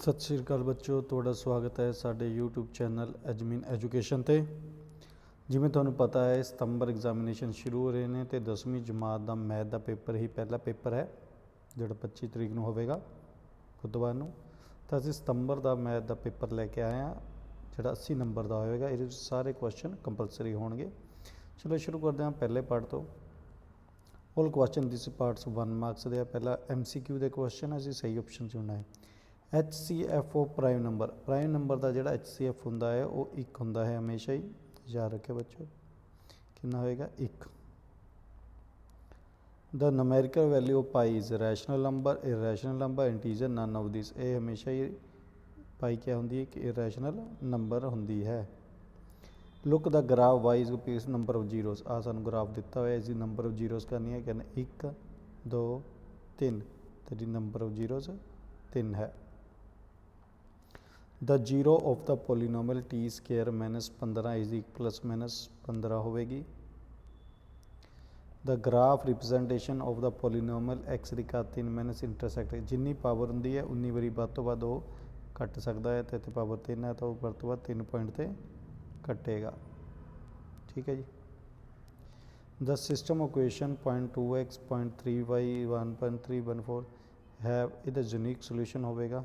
ਸਤਿ ਸ਼੍ਰੀ ਅਕਾਲ ਬੱਚਿਓ, ਤੁਹਾਡਾ ਸਵਾਗਤ ਹੈ ਸਾਡੇ YouTube ਚੈਨਲ ਅਜਮੀਨ ਐਜੂਕੇਸ਼ਨ ਤੇ। ਜਿਵੇਂ ਤੁਹਾਨੂੰ ਪਤਾ ਹੈ, ਸਤੰਬਰ ਐਗਜ਼ਾਮੀਨੇਸ਼ਨ ਸ਼ੁਰੂ ਹੋ ਰਹੇ ਨੇ ਤੇ 10ਵੀਂ ਜਮਾਤ ਦਾ ਮੈਥ ਦਾ ਪੇਪਰ ਹੀ ਪਹਿਲਾ ਪੇਪਰ ਹੈ, ਜਿਹੜਾ 25 ਤਰੀਕ ਨੂੰ ਹੋਵੇਗਾ ਬੁੱਧਵਾਰ ਨੂੰ। ਤਾਂ ਅਸੀਂ ਸਤੰਬਰ ਦਾ ਮੈਥ ਦਾ ਪੇਪਰ ਲੈ ਕੇ ਆਏ ਹਾਂ, ਜਿਹੜਾ 80 ਨੰਬਰ ਦਾ ਹੋਵੇਗਾ, ਇਹਦੇ ਵਿੱਚ ਸਾਰੇ ਕੁਐਸਚਨ ਕੰਪਲਸਰੀ ਹੋਣਗੇ। ਚਲੋ ਸ਼ੁਰੂ ਕਰਦੇ ਹਾਂ ਪਹਿਲੇ ਪਾਰਟ ਤੋਂ। All question this parts 1 marks ਦੇ ਆ, ਪਹਿਲਾ MCQ ਦੇ ਕੁਐਸਚਨ ਅਸੀਂ ਸਹੀ ਆਪਸ਼ਨ ਚੁਣਨਾ ਹੈ। HCFO prime number prime number ਦਾ ਜਿਹੜਾ HCF ਹੁੰਦਾ ਹੈ ਉਹ 1 ਹੁੰਦਾ ਹੈ ਹਮੇਸ਼ਾ ਹੀ ਯਾਦ ਰੱਖਿਓ ਬੱਚੋ ਕਿੰਨਾ ਹੋਏਗਾ 1 the numerical value of pi is rational number irrational number integer none of these ਇਹ ਹਮੇਸ਼ਾ ਹੀ ਪਾਈ ਕੀ ਹੁੰਦੀ ਹੈ ਇੱਕ ਇਰੈਸ਼ਨਲ ਨੰਬਰ ਹੁੰਦੀ ਹੈ look the graph y is piece number of zeros ਆ ਸਾਨੂੰ ਗ੍ਰਾਫ ਦਿੱਤਾ ਹੋਇਆ ਇਸ ਦੀ ਨੰਬਰ ਆਫ ਜ਼ੀਰੋਸ ਕਰਨੀ ਹੈ ਕਹਿੰਦੇ 1 2 3 ਤੇ ਦੀ ਨੰਬਰ ਆਫ ਜ਼ੀਰੋਸ 3 ਹੈ the zero of the polynomial t square minus 15 is equal plus minus 15 ਹੋਵੇਗੀ the graph representation of the polynomial x ਦੀ ਘਾਤ 3 minus intersect ਜਿੰਨੀ ਪਾਵਰ ਹੁੰਦੀ ਹੈ ਉਨੀ ਵਾਰੀ ਵੱਧ ਤੋਂ ਵੱਧ ਉਹ ਕੱਟ ਸਕਦਾ ਹੈ ਤੇ ਇੱਥੇ ਪਾਵਰ 3 ਹੈ ਤਾਂ ਉਹ ਵੱਧ ਤੋਂ ਵੱਧ 3 ਪੁਆਇੰਟ ਤੇ ਕੱਟੇਗਾ ਠੀਕ ਹੈ ਜੀ the system equation 0.2x 0.3y 1.314 have ਇਹਦਾ ਯੂਨੀਕ ਸੋਲੂਸ਼ਨ ਹੋਵੇਗਾ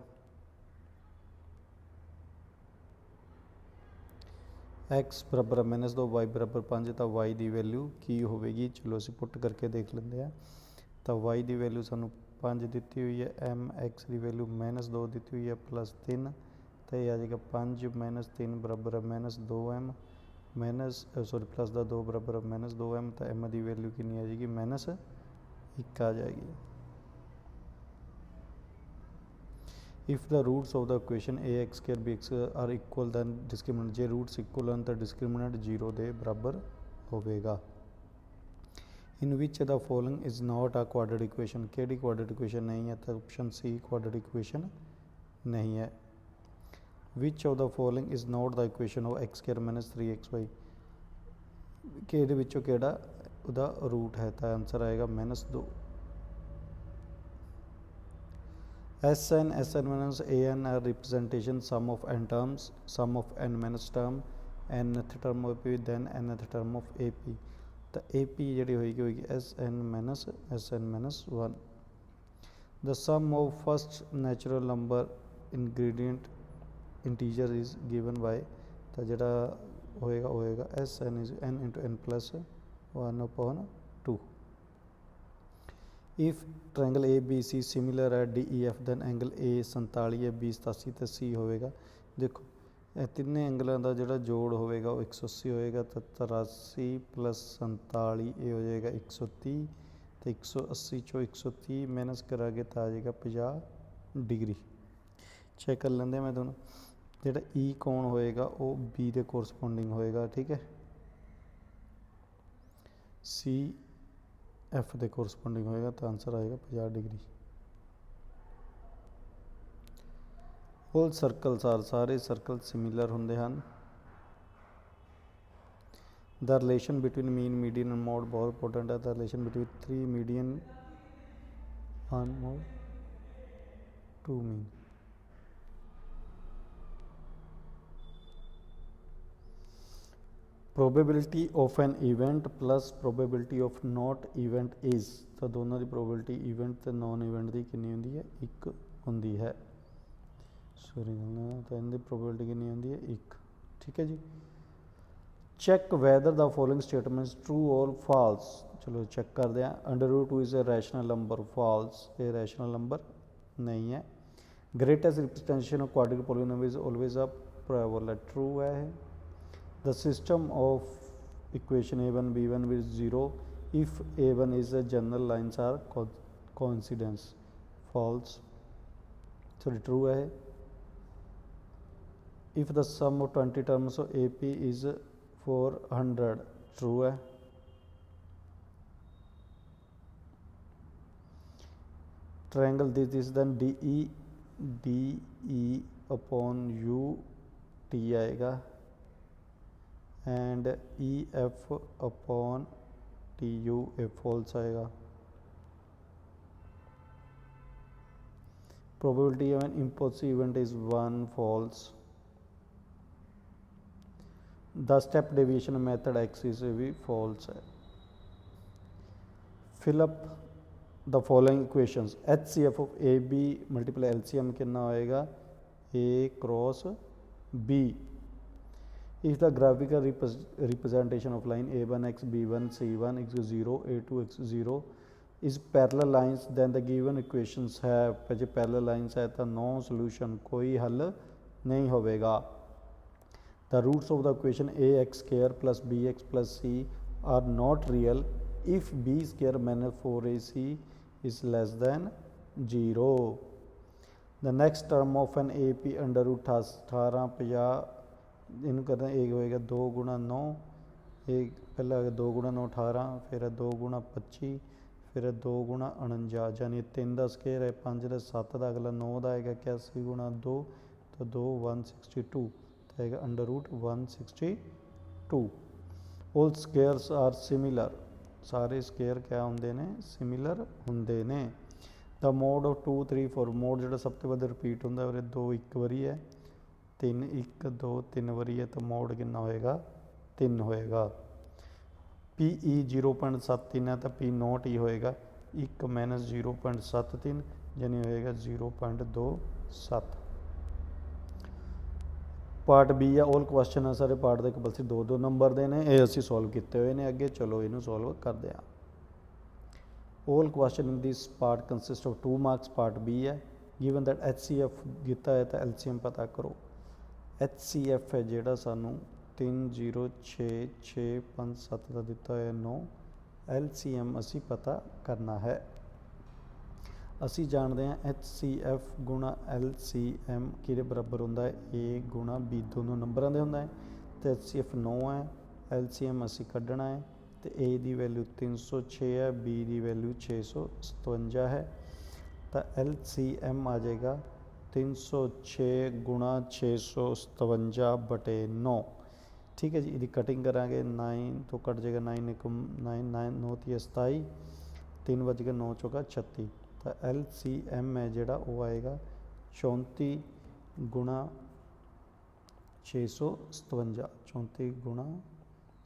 x ਬਰਾਬਰ ਮਾਈਨਸ 2 y ਬਰਾਬਰ 5 ਤਾਂ y ਦੀ ਵੈਲਿਊ ਕੀ ਹੋਵੇਗੀ? ਚਲੋ ਅਸੀਂ ਪੁੱਟ ਕਰਕੇ ਦੇਖ ਲੈਂਦੇ ਆ ਤਾਂ y ਦੀ ਵੈਲਿਊ ਸਾਨੂੰ 5 ਦਿੱਤੀ ਹੋਈ ਹੈ, m, x ਦੀ ਵੈਲਿਊ ਮਾਈਨਸ 2 ਦਿੱਤੀ ਹੋਈ ਹੈ ਪਲੱਸ 3 ਤਾਂ ਇਹ ਆ ਜਾਏਗਾ 5 ਮਾਈਨਸ 3 ਬਰਾਬਰ ਹੈ minus 2m minus sorry plus ਦਾ 2 ਬਰਾਬਰ ਹੈ ਮਾਈਨਸ 2m ਤਾਂ m ਦੀ ਵੈਲਿਊ ਕਿੰਨੀ ਆ ਜਾਏਗੀ? ਮਾਈਨਸ 1 ਆ ਜਾਏਗੀ। If the roots of the equation ax square bx are equal then discriminant ਜੇ roots equal ਹਨ ਤਾਂ discriminant 0 ਦੇ ਬਰਾਬਰ ਹੋਵੇਗਾ in which the following is not a quadratic equation ਕਿਹੜੀ quadratic equation ਨਹੀਂ ਹੈ ਤਾਂ option c quadratic equation ਨਹੀਂ ਹੈ which of the following is not the equation of x square minus 3xy ਕਿ ਇਹਦੇ ਵਿੱਚੋਂ ਕਿਹੜਾ ਉਹਦਾ ਰੂਟ ਹੈ ਤਾਂ ਆਨਸਰ ਆਏਗਾ -2 Sn, Sn minus An are representation sum of n terms, sum of n minus term, nth term of AP then nth term of AP. ਤਾਂ AP ਜਿਹੜੀ ਹੋਏਗੀ ਹੋਏਗੀ Sn minus Sn minus 1. The sum of first natural number ingredient integer is given by ਤਾਂ ਜਿਹੜਾ ਹੋਏਗਾ ਉਹ ਹੋਏਗਾ Sn is n into n plus 1 upon 2. If triangle ABC similar ਹੈ DEF then angle A 47 ਹੈ, B 87 ਤੇ C ਹੋਵੇਗਾ। ਦੇਖੋ, ਇਹ ਤਿੰਨੇ ਐਂਗਲਾਂ ਦਾ ਜਿਹੜਾ ਜੋੜ ਹੋਵੇਗਾ ਉਹ 180 ਹੋਏਗਾ ਤਾਂ 83 47 ਇਹ ਹੋ ਜਾਏਗਾ 130 ਤੇ 180 ਚੋਂ 130 ਮਾਈਨਸ ਕਰਾਂਗੇ ਤਾਂ ਆ ਜਾਏਗਾ 50 ਡਿਗਰੀ। ਚੈੱਕ ਕਰ ਲੈਂਦੇ ਮੈਂ ਤੁਹਾਨੂੰ। ਜਿਹੜਾ E ਕੋਣ ਹੋਏਗਾ, ਉਹ B ਦੇ ਕੋਰਸਪੋਂਡਿੰਗ ਹੋਏਗਾ, ਠੀਕ ਹੈ। C ਐਫ ਦੇ ਕੋਰਸਪੋਂਡਿੰਗ ਹੋਏਗਾ ਤਾਂ ਆਨਸਰ ਆਏਗਾ 50 ਡਿਗਰੀ ਆਲ ਸਰਕਲਸ ਆਰ ਸਾਰੇ ਸਰਕਲ ਸਿਮਿਲਰ ਹੁੰਦੇ ਹਨ the relation between mean median and mode ਬਹੁਤ ਇੰਪੋਰਟੈਂਟ ਹੈ the relation between 3 median and mode 2 mean probability of an event plus probability of not event is ਤਾਂ ਦੋਨਾਂ ਦੀ probability event ਤੇ non event ਦੀ ਕਿੰਨੀ ਹੁੰਦੀ ਹੈ ਇੱਕ ਹੁੰਦੀ ਹੈ ਸੋਰੀ ਤਾਂ ਇਹਦੀ probability ਕਿੰਨੀ ਹੁੰਦੀ ਹੈ ਇੱਕ ਠੀਕ ਹੈ ਜੀ check whether the following statements true or false ਚਲੋ ਚੈੱਕ ਕਰਦੇ ਹਾਂ under root 2 is a rational number false ਇਹ ਰੈਸ਼ਨਲ ਨੰਬਰ ਨਹੀਂ ਹੈ greatest representation of quadratic polynomial is always a parabola true ਹੈ ਇਹ the system of equation a1 b1 with 0 if a1 is a general lines are co coincidence false sorry true है if the sum of 20 terms of ap is 400 true है triangle this is then de de upon u t आएगा and E F upon T U A false आएगा probability of an impulsive event is 1 false the step deviation method x is a false fill up the following equations hcf of ab multiple lcm कितना होएगा a cross b if the graphical repres- representation of line A1x B1 C1 x 0 A2 x 0 is parallel lines then the given equations have ਜੇ parallel lines ਹੈ ਤਾਂ no solution ਕੋਈ ਹੱਲ ਨਹੀਂ ਹੋਵੇਗਾ the roots of the equation ax square plus bx plus c are not real if b square minus 4ac is less than 0 the next term of an ap under root 18 50 ਇਹਨੂੰ ਕਰਨਾ ਇਹ ਹੋਏਗਾ 2 ਗੁਣਾ 9 ਇਹ ਪਹਿਲਾਂ 2 ਗੁਣਾ 9 18 ਫਿਰ 2 ਗੁਣਾ 25 ਫਿਰ 2 ਗੁਣਾ 49 ਯਾਨੀ 3 ਦਾ ਸਕੇਅਰ ਹੈ 5 ਦਾ 7 ਦਾ, ਅਗਲਾ 9 ਦਾ ਆਏਗਾ 81 ਗੁਣਾ 2 ਤਾਂ 2 162 ਤਾਂ ਆਏਗਾ under root 162 all squares are similar ਸਾਰੇ ਸਕੇਅਰ ਕਿਆ ਹੁੰਦੇ ਨੇ? ਸਿਮਿਲਰ ਹੁੰਦੇ ਨੇ। ਦਾ ਮੋਡ ਆਫ 2 3 4 ਮੋਡ ਜਿਹੜਾ ਸਭ ਤੋਂ ਵੱਧ ਰਿਪੀਟ ਹੁੰਦਾ ਉਹਦੇ 2 ਇੱਕ ਵਾਰੀ ਹੈ। 3 1 2 3 ਵਾਰੀ ਹੈ ਤਾਂ ਮੋੜ ਕਿੰਨਾ ਹੋਏਗਾ? ਤਿੰਨ ਹੋਏਗਾ। PE 0.73 ਹੈ ਤਾਂ P ਨੋਟ ਹੀ ਹੋਏਗਾ। 1 0.73 ਯਾਨੀ ਹੋਏਗਾ 0.27 ਪਾਰਟ ਬੀ ਆ ਆਲ ਕੁਐਸਚਨ ਆ, ਸਾਰੇ ਪਾਰਟ ਦੇ ਕੰਪਲਸਰੀ ਦੋ ਦੋ ਨੰਬਰ ਦੇ ਨੇ। ਇਹ ਅਸੀਂ ਸੋਲਵ ਕੀਤੇ ਹੋਏ ਨੇ ਅੱਗੇ। ਚਲੋ ਇਹਨੂੰ ਸੋਲਵ ਕਰਦੇ ਹਾਂ। All question in this part consist of 2 marks part b ਹੈ। Given that HCF ਦਿੱਤਾ ਹੈ ਤਾਂ LCM ਪਤਾ ਕਰੋ। HCF ਹੈ ਜਿਹੜਾ ਸਾਨੂੰ 306657 ਦਾ ਦਿੱਤਾ ਹੋਇਆ 9 LCM ਅਸੀਂ ਪਤਾ ਕਰਨਾ ਹੈ। ਅਸੀਂ ਜਾਣਦੇ ਹਾਂ HCF ਗੁਣਾ LCM ਕਿਹਦੇ ਬਰਾਬਰ ਹੁੰਦਾ ਹੈ? A ਗੁਣਾ B ਦੋਨੋਂ ਨੰਬਰਾਂ ਦੇ ਹੁੰਦਾ ਹੈ। ਤੇ HCF 9 ਹੈ LCM ਅਸੀਂ ਕੱਢਣਾ ਹੈ। ਤੇ A ਦੀ ਵੈਲਿਊ 306 ਹੈ, B ਦੀ ਵੈਲਿਊ 657 ਹੈ। ਤਾਂ LCM ਆ ਜਾਏਗਾ 306 ਗੁਣਾ 657 ਬਟੇ 9 ਠੀਕ ਹੈ ਜੀ, ਇਹਦੀ ਕਟਿੰਗ ਕਰਾਂਗੇ 9 ਤੋਂ ਕੱਟ ਜਾਏਗਾ 9 ਨਿਕਮ 9 9 9 ਤੀ 27 3 ਵਜ ਕੇ 9 ਚੌਕਾ 36 ਤਾਂ LCM ਹੈ ਜਿਹੜਾ, ਉਹ ਆਏਗਾ 34 ਗੁਣਾ 657 34 ਗੁਣਾ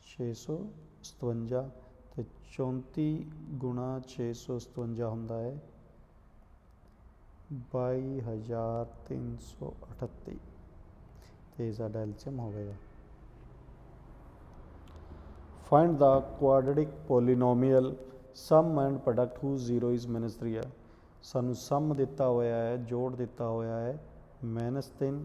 657 ਤੇ 34 ਗੁਣਾ 657 ਹੁੰਦਾ ਹੈ 22338 ਤੇ ਇਹ ਸਾਡਾ ਐਲਸੀਐਮ ਹੋਵੇਗਾ find the quadratic polynomial sum and product whose zero is minus 3 ਹੈ ਸਾਨੂੰ ਸਮ ਦਿੱਤਾ ਹੋਇਆ ਹੈ, ਜੋੜ ਦਿੱਤਾ ਹੋਇਆ ਹੈ, minus 3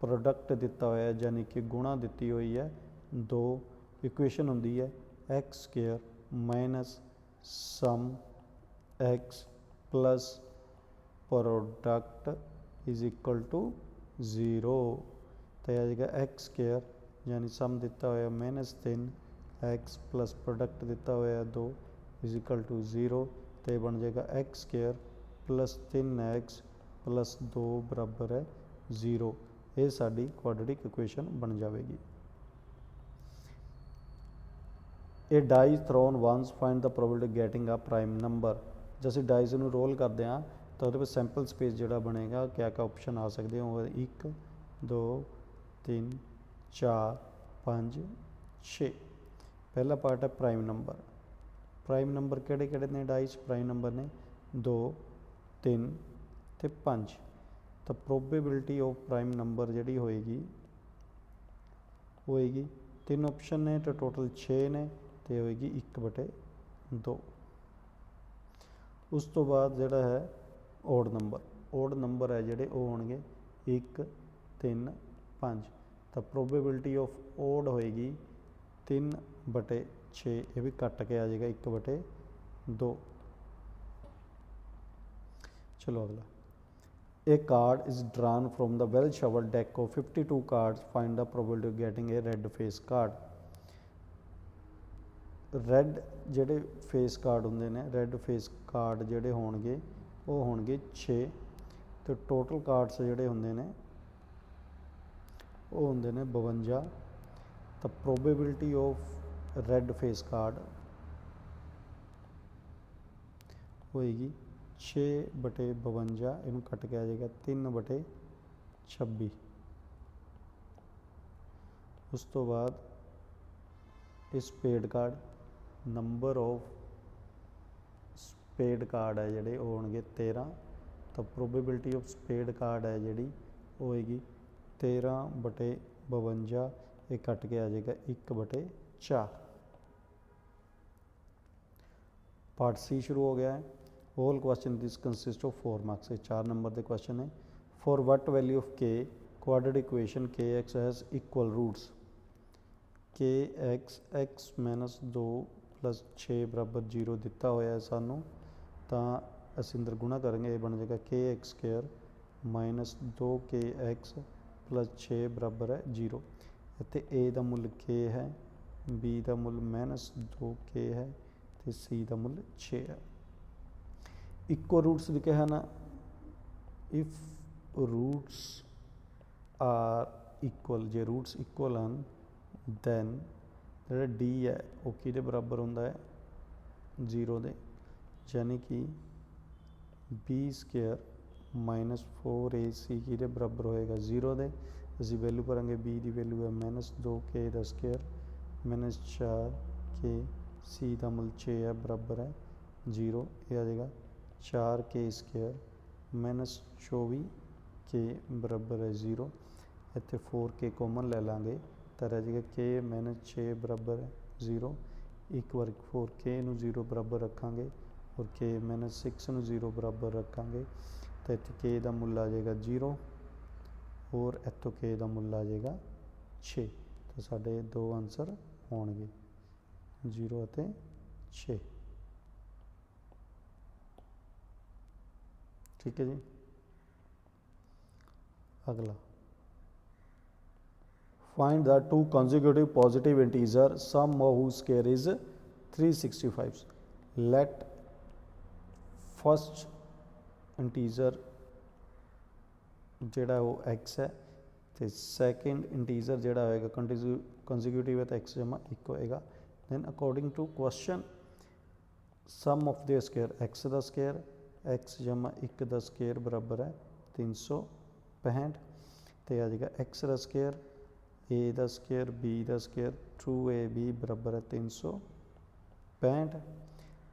ਪ੍ਰੋਡਕਟ ਦਿੱਤਾ ਹੋਇਆ ਹੈ ਯਾਨੀ ਕਿ ਗੁਣਾ ਦਿੱਤੀ ਹੋਈ ਹੈ, ਦੋ ਇਕੁਏਸ਼ਨ ਹੁੰਦੀ ਹੈ, x square minus sum x plus product is equal to 0 ਤਾਂ ਇਹ ਆ ਜਾਏਗਾ x ਸਕੁਅਰ ਯਾਨੀ ਸਮ ਦਿੱਤਾ ਹੋਇਆ ਮਾਈਨਸ 3 x ਪਲਸ ਪ੍ਰੋਡਕਟ ਦਿੱਤਾ ਹੋਇਆ 2 ਇਜ਼ ਇਕੁਅਲ ਟੂ 0 ਤੇ ਬਣ ਜਾਏਗਾ x square plus 3x plus 2 ਬਰਾਬਰ ਹੈ 0 ਇਹ ਸਾਡੀ ਕੁਆਡਰੇਟਿਕ ਇਕੁਏਸ਼ਨ ਬਣ ਜਾਵੇਗੀ। ਇਹ dies thrown once find the probability getting a prime number ਜੇ ਅਸੀਂ ਡਾਈਜ਼ ਨੂੰ ਰੋਲ ਕਰਦੇ ਹਾਂ ਤਾਂ ਉਹਦੇ ਵਿੱਚ ਸੈਂਪਲ ਸਪੇਸ ਜਿਹੜਾ ਬਣੇਗਾ, ਕਿਆ ਕਿਆ ਆਪਸ਼ਨ ਆ ਸਕਦੇ ਹੋ 1 2 3 4 5 6 ਪਹਿਲਾ ਪਾਰਟ ਹੈ ਪ੍ਰਾਈਮ ਨੰਬਰ ਪ੍ਰਾਈਮ ਨੰਬਰ ਕਿਹੜੇ ਕਿਹੜੇ ਨੇ ਡਾਈਸ ਪ੍ਰਾਈਮ ਨੰਬਰ ਨੇ 2 3 ਤੇ 5 ਤਾਂ ਪ੍ਰੋਬੇਬਿਲਟੀ ਆਫ ਪ੍ਰਾਈਮ ਨੰਬਰ ਜਿਹੜੀ ਹੋਏਗੀ ਹੋਏਗੀ ਤਿੰਨ ਆਪਸ਼ਨ ਨੇ ਤਾਂ ਟੋਟਲ 6 ਨੇ ਤੇ ਹੋਏਗੀ 1 ਬਟੇ 2 ਉਸ ਤੋਂ ਬਾਅਦ ਜਿਹੜਾ ਹੈ ਓਡ ਨੰਬਰ ਓਡ ਨੰਬਰ ਹੈ ਜਿਹੜੇ ਉਹ ਹੋਣਗੇ 1 3 5 ਤਾਂ ਪ੍ਰੋਬੇਬਿਲਿਟੀ ਆਫ ਓਡ ਹੋਏਗੀ 3 ਬਟੇ 6 ਇਹ ਵੀ ਕੱਟ ਕੇ ਆ ਜਾਏਗਾ 1 ਬਟੇ 2 ਚਲੋ ਅਗਲਾ A card is drawn from the well shuffled deck of 52 cards. Find the probability of getting a red face card. Red ਜਿਹੜੇ ਫੇਸ ਕਾਰਡ ਹੁੰਦੇ ਨੇ ਰੈੱਡ ਫੇਸ ਕਾਰਡ ਜਿਹੜੇ ਹੋਣਗੇ ਉਹ ਹੋਣਗੇ 6 ਤੇ ਟੋਟਲ ਕਾਰਡਸ ਜਿਹੜੇ ਹੁੰਦੇ ਨੇ, ਉਹ ਹੁੰਦੇ ਨੇ 52 ਤਾਂ probability of red face card ਹੋਏਗੀ 6 ਬਟੇ 52 ਇਹਨੂੰ ਕੱਟ ਕੇ ਆ ਜਾਏਗਾ 3 ਬਟੇ 26 ਉਸ ਤੋਂ ਬਾਅਦ ਇਸ spade card number of spade card ਹੈ ਜਿਹੜੇ, ਉਹ ਹੋਣਗੇ 13 ਤਾਂ ਪ੍ਰੋਬੇਬਿਲਿਟੀ ਆਫ ਸਪੇਡ ਕਾਰਡ ਹੈ ਜਿਹੜੀ ਉਹ ਹੋਏਗੀ 13 ਬਟੇ 52 ਇਹ ਕੱਟ ਕੇ ਆ ਜਾਏਗਾ 1 ਬਟੇ 4 ਪਾਰਟ ਸੀ ਸ਼ੁਰੂ ਹੋ ਗਿਆ ਹੈ। All question this consist of 4 marks ਇਹ 4 ਨੰਬਰ ਦੇ ਕੁਐਸਚਨ ਹੈ for what value of k quadratic equation kx has equal roots? kx x 2 plus 6 ਬਰਾਬਰ 0 ਦਿੱਤਾ ਹੋਇਆ ਹੈ ਸਾਨੂੰ। ਤਾਂ ਅਸੀਂ ਅੰਦਰ ਗੁਣਾ ਕਰਾਂਗੇ, ਇਹ ਬਣ ਜਾਏਗਾ kx square minus 2kx plus 6 ਬਰਾਬਰ ਹੈ 0 ਇੱਥੇ a ਦਾ ਮੁੱਲ k ਹੈ, b ਦਾ ਮੁੱਲ ਮਾਈਨਸ 2k ਹੈ ਤੇ c ਦਾ ਮੁੱਲ 6 ਹੈ। ਇੱਕੋ ਰੂਟਸ ਲਿਖੇ ਹਨ। ਇਫ ਰੂਟਸ ਆਰ ਇਕੁਅਲ ਜੇ ਰੂਟਸ ਇਕੁਅਲ ਹਨ ਦੈਨ ਜਿਹੜਾ d ਹੈ ਉਹ ਕਿਹਦੇ ਬਰਾਬਰ ਹੁੰਦਾ ਹੈ? 0 ਦੇ। ਯਾਨੀ ਕਿ b ਸਕੁਅਰ ਮਾਈਨਸ 4ac ਕਿਹਦੇ ਬਰਾਬਰ ਹੋਏਗਾ 0 ਦੇ। ਅਸੀਂ ਵੈਲਿਊ ਕਰਾਂਗੇ b ਦੀ ਵੈਲਿਊ ਹੈ ਮਾਈਨਸ 2k ਦਾ ਸਕੁਅਰ ਮਾਈਨਸ 4k c ਦਾ ਮੁੱਲ 6 ਹੈ, ਬਰਾਬਰ ਹੈ 0 ਇਹ ਆ ਜਾਏਗਾ 4k ਸਕੁਅਰ ਮਾਈਨਸ 24k ਬਰਾਬਰ ਹੈ 0 ਇੱਥੇ 4k ਕਾਮਨ ਲੈ ਲਾਂਗੇ, ਤਾਂ ਰਹਿ ਜਾਏਗਾ k ਮਾਈਨਸ 6 ਬਰਾਬਰ ਹੈ 0 ਇੱਕ ਵਾਰ 4k ਨੂੰ 0 ਬਰਾਬਰ ਰੱਖਾਂਗੇ ਔਰ k ਮਾਈਨਸ 6 ਨੂੰ 0 ਬਰਾਬਰ ਰੱਖਾਂਗੇ ਤਾਂ ਇੱਥੇ k ਦਾ ਮੁੱਲ ਆ ਜਾਏਗਾ 0 ਔਰ ਇੱਥੋਂ k ਦਾ ਮੁੱਲ ਆ ਜਾਏਗਾ 6 ਤਾਂ ਸਾਡੇ ਦੋ ਆਨਸਰ ਹੋਣਗੇ 0 ਅਤੇ 6 ਠੀਕ ਹੈ ਜੀ ਅਗਲਾ find the two consecutive positive integer sum of whose square is 365 let first integer ਜਿਹੜਾ ਉਹ x ਹੈ ਤੇ ਸੈਕੰਡ ਇੰਟੀਜ਼ਰ ਜਿਹੜਾ ਹੋਏਗਾ ਕੰਸੀਕਿਊਟਿਵ ਹੈ ਤਾਂ x ਜਮਾ 1 ਹੋਏਗਾ। Then according to question, sum of their square, x ਦਾ ਸਕੁਅਰ x ਜਮਾ 1 ਦਾ ਸਕੁਅਰ ਬਰਾਬਰ ਹੈ 365 ਤੇ ਆ ਜਾਏਗਾ x ਦਾ ਸਕੁਅਰ a ਦਾ ਸਕੁਅਰ b ਦਾ ਸਕੁਅਰ 2ab ਬਰਾਬਰ ਹੈ 365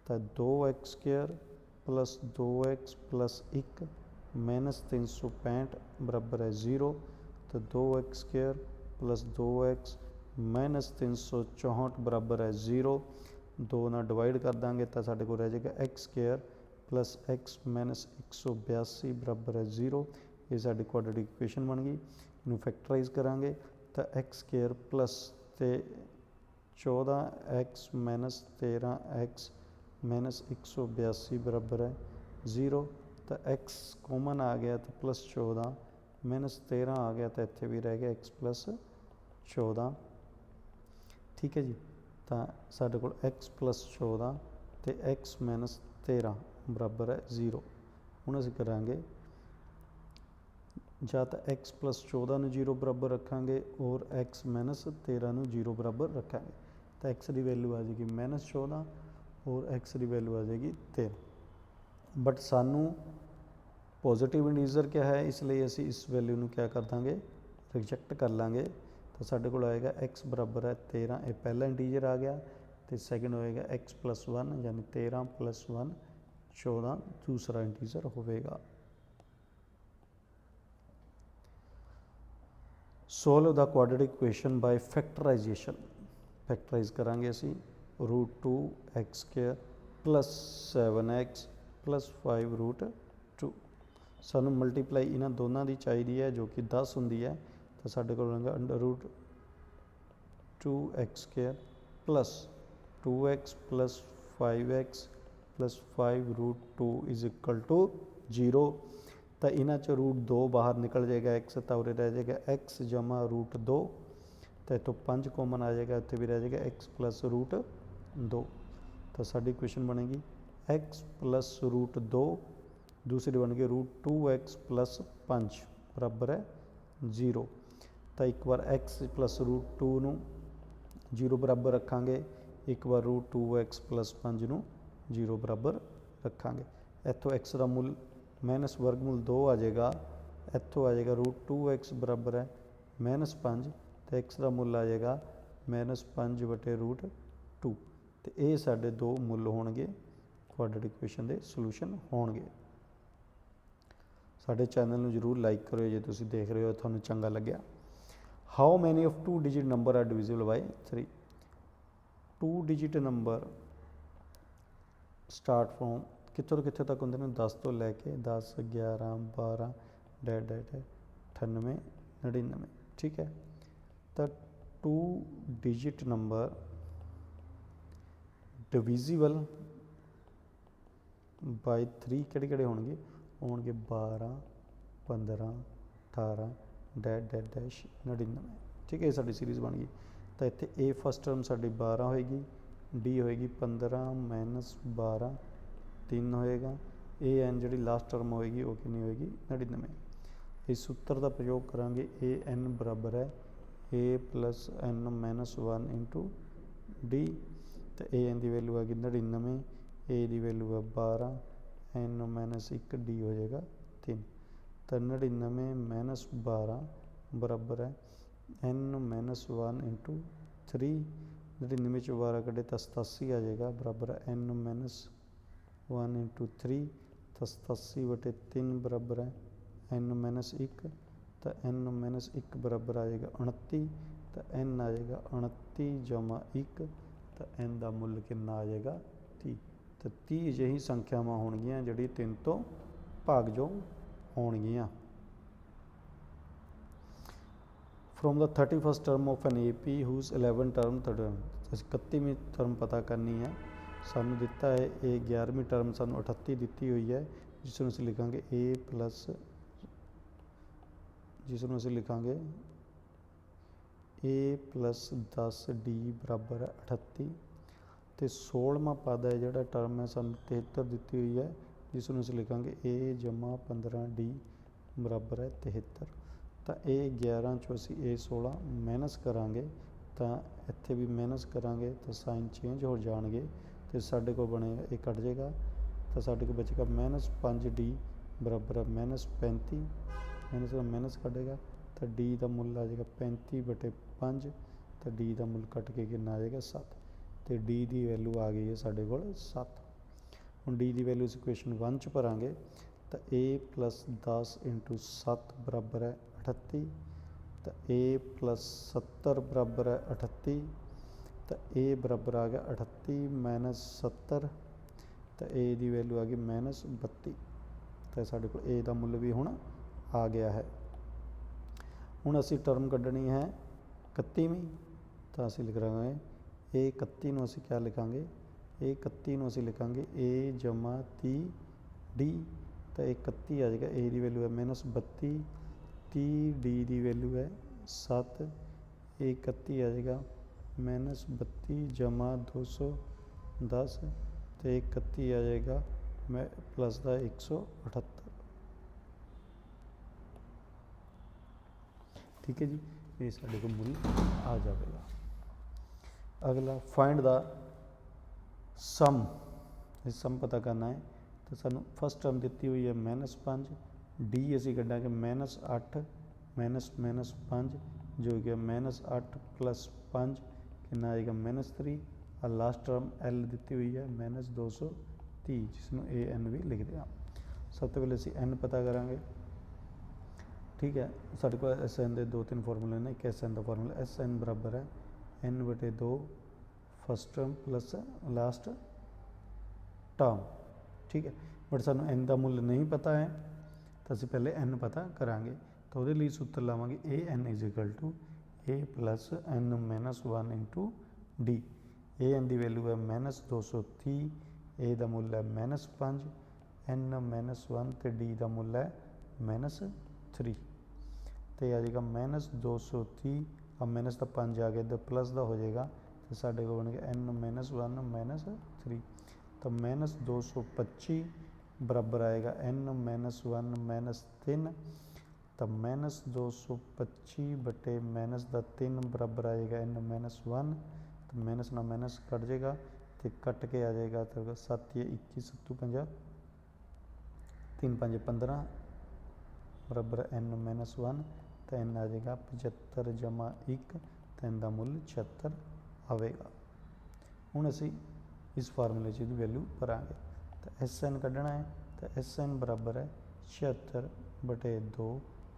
ਤਾਂ 2x square plus 2x plus 1 minus 365 ਬਰਾਬਰ ਹੈ 0 ਤਾਂ 2x square plus 2x minus 364 ਬਰਾਬਰ ਹੈ 0 2 ਨਾਲ ਡਿਵਾਈਡ ਕਰ ਦਾਂਗੇ ਤਾਂ ਸਾਡੇ ਕੋਲ ਰਹਿ ਜਾਏਗਾ x square plus x minus 182 ਬਰਾਬਰ ਹੈ 0 ਇਹ ਸਾਡੀ ਕੁਆਡਰੇਟਿਕ ਇਕੁਏਸ਼ਨ ਬਣ ਗਈ ਇਹਨੂੰ ਫੈਕਟਰਾਈਜ਼ ਕਰਾਂਗੇ ਤਾਂ x ਸਕੁਅਰ ਪਲੱਸ ਤੇ 14x ਮਾਈਨਸ 13x ਮਾਈਨਸ 182 ਬਰਾਬਰ ਹੈ 0 ਤਾਂ x ਕਾਮਨ ਆ ਗਿਆ ਤਾਂ ਪਲੱਸ 14 ਮਾਈਨਸ 13 ਆ ਗਿਆ ਤਾਂ ਇੱਥੇ ਵੀ ਰਹਿ ਗਿਆ x ਪਲੱਸ 14 ਠੀਕ ਹੈ ਜੀ, ਤਾਂ ਸਾਡੇ ਕੋਲ x ਪਲੱਸ 14 ਤੇ x ਮਾਈਨਸ 13 ਬਰਾਬਰ ਹੈ 0 ਹੁਣ ਅਸੀਂ ਕਰਾਂਗੇ, ਜਾਂ ਤਾਂ x ਪਲੱਸ 14 ਨੂੰ 0 ਬਰਾਬਰ ਰੱਖਾਂਗੇ ਔਰ x ਮਾਈਨਸ 13 ਨੂੰ 0 ਬਰਾਬਰ ਰੱਖਾਂਗੇ। ਤਾਂ x ਦੀ ਵੈਲਿਊ ਆ ਜਾਏਗੀ ਮਾਈਨਸ 14 ਔਰ x ਦੀ ਵੈਲਿਊ ਆ ਜਾਏਗੀ 13 ਬਟ ਸਾਨੂੰ ਪੋਜ਼ਿਟਿਵ ਇੰਟੀਜ਼ਰ ਕਿਹਾ ਹੈ, ਇਸ ਲਈ ਅਸੀਂ ਇਸ ਵੈਲਿਊ ਨੂੰ ਕਿਆ ਕਰ ਦਾਂਗੇ? ਰਿਜੈਕਟ ਕਰ ਲਾਂਗੇ। ਤਾਂ ਸਾਡੇ ਕੋਲ ਆਏਗਾ x ਬਰਾਬਰ ਹੈ 13 ਇਹ ਪਹਿਲਾ ਇੰਟੀਜ਼ਰ ਆ ਗਿਆ। ਤੇ ਸੈਕਿੰਡ ਹੋਏਗਾ x 1 ਯਾਨੀ 13 1 14 ਦੂਸਰਾ ਇੰਟੀਜ਼ਰ ਹੋਵੇਗਾ। Solve the quadratic equation by factorization factorize ਕਰਾਂਗੇ ਅਸੀਂ। Root 2 x square plus 7x plus 5 root 2 ਸਾਨੂੰ ਮਲਟੀਪਲਾਈ ਇਹਨਾਂ ਦੋਨਾਂ ਦੀ ਚਾਹੀਦੀ ਹੈ ਜੋ ਕਿ 10 ਹੁੰਦੀ ਹੈ, ਤਾਂ ਸਾਡੇ ਕੋਲ ਹੋਵੇਗਾ under root 2x square plus 2x plus 5x plus 5 root 2 is equal to 0 ਤਾਂ ਇਹਨਾਂ ਚ ਰੂਟ 2 ਬਾਹਰ ਨਿਕਲ ਜਾਏਗਾ x, ਤਾਂ ਉਰੇ ਰਹਿ ਜਾਏਗਾ x ਜਮਾ ਰੂਟ 2 ਤਾਂ ਇੱਥੋਂ 5 ਕਾਮਨ ਆ ਜਾਏਗਾ, ਇੱਥੇ ਵੀ ਰਹਿ ਜਾਏਗਾ x ਪਲੱਸ ਰੂਟ 2 ਤਾਂ ਸਾਡੀ ਇਕੁਏਸ਼ਨ ਬਣੇਗੀ x ਪਲੱਸ ਰੂਟ 2 ਦੂਸਰੀ ਬਣ ਗਈ ਰੂਟ 2x ਪਲੱਸ 5 ਬਰਾਬਰ ਹੈ 0 ਤਾਂ ਇੱਕ ਵਾਰ x ਪਲੱਸ ਰੂਟ 2 ਨੂੰ 0 ਬਰਾਬਰ ਰੱਖਾਂਗੇ ਇੱਕ ਵਾਰ ਰੂਟ 2x ਪਲੱਸ 5 ਨੂੰ 0 ਬਰਾਬਰ ਰੱਖਾਂਗੇ ਇੱਥੋਂ x ਦਾ ਮੁੱਲ ਮਾਈਨਸ ਵਰਗਮੂਲ 2 ਆ ਜਾਏਗਾ ਇੱਥੋਂ ਆ ਜਾਏਗਾ ਰੂਟ 2x ਬਰਾਬਰ ਹੈ ਮਾਈਨਸ 5 ਤੇ x ਦਾ ਮੁੱਲ ਆ ਜਾਏਗਾ ਮਾਈਨਸ 5 ਵਟੇ ਰੂਟ 2 ਤੇ ਇਹ ਸਾਡੇ ਦੋ ਮੁੱਲ ਹੋਣਗੇ ਕੁਆਡਰੇਟਿਕ ਇਕੁਏਸ਼ਨ ਦੇ ਸੋਲੂਸ਼ਨ ਹੋਣਗੇ। ਸਾਡੇ ਚੈਨਲ ਨੂੰ ਜਰੂਰ ਲਾਈਕ ਕਰਿਓ ਜੇ ਤੁਸੀਂ ਦੇਖ ਰਹੇ ਹੋ, ਤੁਹਾਨੂੰ ਚੰਗਾ ਲੱਗਿਆ। How many of two digit number are divisible by 3 two digit number start from ਕਿੱਥੋਂ ਤੋਂ ਕਿੱਥੇ ਤੱਕ ਹੁੰਦੇ ਨੇ? 10 ਤੋਂ ਲੈ ਕੇ 10 11 12 ਡੈਡ ਡੈਟ 98 99 ਠੀਕ ਹੈ? ਤਾਂ two digit number divisible by 3 ਕਿਹੜੇ ਕਿਹੜੇ ਹੋਣਗੇ? ਹੋਣਗੇ 12 15 18 ਡੈਟ ਡੈਡ ਡੈਸ਼ 99 ਠੀਕ ਹੈ, ਇਹ ਸਾਡੀ ਸੀਰੀਜ਼ ਬਣ ਗਈ। ਤਾਂ ਇੱਥੇ a ਫਸਟ ਟਰਮ ਸਾਡੀ 12 ਹੋਏਗੀ, d ਹੋਏਗੀ 15 ਮਾਈਨਸ 12 3 ਹੋਏਗਾ। A n ਜਿਹੜੀ ਲਾਸਟ ਟਰਮ ਹੋਏਗੀ, ਉਹ ਕਿੰਨੀ ਹੋਏਗੀ? 99 ਇਸ ਸੂਤਰ ਦਾ ਪ੍ਰਯੋਗ ਕਰਾਂਗੇ, a n ਬਰਾਬਰ ਹੈ। A plus n ਮਾਈਨਸ 1 into d ਤੇ a n ਦੀ ਵੈਲਿਊ ਆ ਗਈ 99 a ਦੀ ਵੈਲਿਊ ਹੈ 12 n ਮਾਈਨਸ 1 d ਹੋ ਜਾਏਗਾ 3 ਤਾਂ 99 ਮਾਈਨਸ 12 ਬਰਾਬਰ ਹੈ। N ਮਾਈਨਸ 1 into 3 99 ਚੋਂ 12 ਕੱਢੇ ਤਾਂ 87 ਆ ਜਾਏਗਾ, ਬਰਾਬਰ ਹੈ। N ਮਾਈਨਸ 1 into 3 ਤਾਂ 87 ਵਟੇ 3 ਬਰਾਬਰ ਹੈ। N ਮਾਈਨਸ 1 ਤਾਂ n ਮਾਈਨਸ 1 ਬਰਾਬਰ ਆ ਜਾਏਗਾ 29 ਤਾਂ n ਆ ਜਾਏਗਾ 29 ਜਮਾ 1 ਤਾਂ n ਦਾ ਮੁੱਲ ਕਿੰਨਾ ਆ ਜਾਏਗਾ? 30 ਤਾਂ 30 ਅਜਿਹੀ ਸੰਖਿਆਵਾਂ ਹੋਣਗੀਆਂ ਜਿਹੜੀ 3 ਤੋਂ ਭਾਗ ਜੋ ਹੋਣਗੀਆਂ। From the 31st term of an AP whose 11 term term ਅਸੀਂ 31ਵੀਂ ਟਰਮ ਪਤਾ ਕਰਨੀ ਹੈ। ਸਾਨੂੰ ਦਿੱਤਾ ਹੈ ਇਹ 11ਵੀਂ ਟਰਮ ਸਾਨੂੰ 38 ਦਿੱਤੀ ਹੋਈ ਹੈ, ਜਿਸ ਨੂੰ ਅਸੀਂ ਲਿਖਾਂਗੇ a ਪਲੱਸ ਜਿਸ ਨੂੰ ਅਸੀਂ ਲਿਖਾਂਗੇ a ਪਲੱਸ 10d ਬਰਾਬਰ ਹੈ 38 ਤੇ 16ਵਾਂ ਪਦ ਹੈ ਜਿਹੜਾ ਟਰਮ ਹੈ ਸਾਨੂੰ 73 ਦਿੱਤੀ ਹੋਈ ਹੈ ਜਿਸ ਨੂੰ ਅਸੀਂ ਲਿਖਾਂਗੇ a ਜਮਾ 15d ਬਰਾਬਰ ਹੈ 73 ਤਾਂ ਇਹ 11 ਚੋਂ ਅਸੀਂ ਇਹ 16 ਮਾਈਨਸ ਕਰਾਂਗੇ, ਤਾਂ ਇੱਥੇ ਵੀ ਮਾਈਨਸ ਕਰਾਂਗੇ ਤਾਂ ਸਾਈਨ ਚੇਂਜ ਹੋ ਜਾਣਗੇ ਤੇ ਸਾਡੇ ਕੋਲ ਬਣੇਗਾ ਇਹ ਕੱਟ ਜਾਏਗਾ, ਤਾਂ ਸਾਡੇ ਕੋਲ ਬਚੇਗਾ ਮਾਈਨਸ 5d ਬਰਾਬਰ ਹੈ ਮਾਈਨਸ 35 ਮਾਈਨਸ ਦਾ ਮਾਈਨਸ ਕੱਢੇਗਾ। ਤਾਂ d ਦਾ ਮੁੱਲ ਆ ਜਾਏਗਾ 35 ਬਟੇ 5 ਤਾਂ d ਦਾ ਮੁੱਲ ਕੱਟ ਕੇ ਕਿੰਨਾ ਆ ਜਾਏਗਾ 7 ਤੇ d ਦੀ ਵੈਲਿਊ ਆ ਗਈ ਹੈ ਸਾਡੇ ਕੋਲ 7 ਹੁਣ d ਦੀ ਵੈਲਿਊ ਇਸ ਇਕੁਏਸ਼ਨ 1 ਚ ਭਰਾਂਗੇ, ਤਾਂ a 10 into 7 ਬਰਾਬਰ ਹੈ 38 ਤਾਂ a 70 ਬਰਾਬਰ ਹੈ 38 ਤਾਂ a ਬਰਾਬਰ ਆ ਗਿਆ 38 ਮਾਈਨਸ 70 ਤਾਂ a ਦੀ ਵੈਲਿਊ ਆ ਗਈ ਮਾਈਨਸ 32 ਤਾਂ ਸਾਡੇ ਕੋਲ a ਦਾ ਮੁੱਲ ਵੀ ਹੁਣ ਆ ਗਿਆ ਹੈ। ਹੁਣ ਅਸੀਂ ਟਰਮ ਕੱਢਣੀ ਹੈ 31ਵੀਂ ਤਾਂ ਅਸੀਂ ਲਿਖ ਰਹੇ ਹਾਂ ਇਹ 31 ਨੂੰ ਅਸੀਂ ਕਿਆ ਲਿਖਾਂਗੇ? ਇਹ 31 ਨੂੰ ਅਸੀਂ ਲਿਖਾਂਗੇ a ਜਮਾ 30 d, ਤਾਂ ਇਹ 31 ਆ ਜਾਏਗਾ। A ਦੀ ਵੈਲਿਊ ਹੈ ਮਾਈਨਸ 32 30 d ਦੀ ਵੈਲਿਊ ਹੈ 7 ਇਹ 31 ਆ ਜਾਏਗਾ। ਮਾਈਨਸ 32 ਜਮਾ 210 ਤੇ 31 ਆ ਜਾਏਗਾ। ਮੈਂ ਪਲੱਸ ਦਾ 178 ਠੀਕ ਹੈ ਜੀ, ਇਹ ਸਾਡੇ ਕੋਲ ਮੁੱਲ ਆ ਜਾਵੇਗਾ। ਅਗਲਾ ਫਾਈਂਡ ਦਾ ਸਮ ਇਹ ਸਮ ਪਤਾ ਕਰਨਾ ਹੈ। ਤਾਂ ਸਾਨੂੰ ਫਸਟ ਟਰਮ ਦਿੱਤੀ ਹੋਈ ਹੈ -5 d ਅਸੀਂ ਕੱਢਾਂਗੇ -8 ਮਾਈਨਸ ਮਾਈਨਸ 5 ਜੋ ਕਿ -8 ਪਲੱਸ 5 ਕਿੰਨਾ ਆਏਗਾ -3 ਆ ਲਾਸਟ ਟਰਮ l ਦਿੱਤੀ ਹੋਈ ਹੈ -230 ਜਿਸ ਨੂੰ a n ਵੀ ਲਿਖਦੇ ਹਾਂ। ਸਭ ਤੋਂ ਪਹਿਲੇ ਅਸੀਂ n ਪਤਾ ਕਰਾਂਗੇ। ਠੀਕ ਹੈ, ਸਾਡੇ ਕੋਲ ਐਸ ਐਨ ਦੇ ਦੋ ਤਿੰਨ ਫਾਰਮੂਲੇ ਨੇ, ਇੱਕ ਐਸ ਐਨ ਦਾ ਫਾਰਮੂਲਾ ਐਸ ਐਨ ਬਰਾਬਰ ਹੈ, n ਬਟੇ 2 first term plus last term ਠੀਕ ਹੈ ਬਟ ਸਾਨੂੰ n ਦਾ ਮੁੱਲ ਨਹੀਂ ਪਤਾ ਹੈ, ਤਾਂ ਅਸੀਂ ਪਹਿਲੇ n ਪਤਾ ਕਰਾਂਗੇ, ਤਾਂ ਉਹਦੇ ਲਈ ਸੂਤਰ ਲਾਵਾਂਗੇ a n a plus n minus 1 into d, a n ਦੀ ਵੈਲਿਊ ਹੈ minus 230 a ਦਾ ਮੁੱਲ ਹੈ minus 5 n minus 1 ਤੇ d ਦਾ ਮੁੱਲ ਹੈ minus 3 ਤੇ ਆ ਜਾਏਗਾ minus 230 ਆ ਮਾਈਨਸ ਦਾ 5 ਆ ਗਿਆ ਇੱਧਰ ਪਲੱਸ ਦਾ ਹੋ ਜਾਏਗਾ, ਤੇ ਸਾਡੇ ਕੋਲ ਬਣੇਗਾ n minus 1 minus 3 ਤਾਂ minus 225 ਬਰਾਬਰ ਆਏਗਾ, n minus 1 minus 3 ਤਾਂ minus 225 ਬਟੇ ਮਾਈਨਸ ਦਾ 3 ਬਰਾਬਰ ਆਏਗਾ, n minus 1 ਤਾਂ ਮਾਈਨਸ ਨਾਲ ਮਾਈਨਸ ਕੱਟ ਜਾਏਗਾ, ਤੇ ਕੱਟ ਕੇ ਆ ਜਾਏਗਾ, ਤਾਂ 7 ਇਹ 21 ਸੱਤੂ 50 3 5 15 ਬਰਾਬਰ n ਮਾਈਨਸ 1 ਤਾਂ n ਆ ਜਾਏਗਾ 75 ਜਮਾ 1 ਤਾਂ n ਦਾ ਮੁੱਲ 76 ਆਵੇਗਾ। ਹੁਣ ਅਸੀਂ ਇਸ ਫਾਰਮੂਲੇ 'ਚ ਇਹਦੀ ਵੈਲਿਊ ਭਰਾਂਗੇ। ਤਾਂ Sn ਕੱਢਣਾ ਹੈ, ਤਾਂ Sn ਬਰਾਬਰ ਹੈ 76 ਬਟੇ 2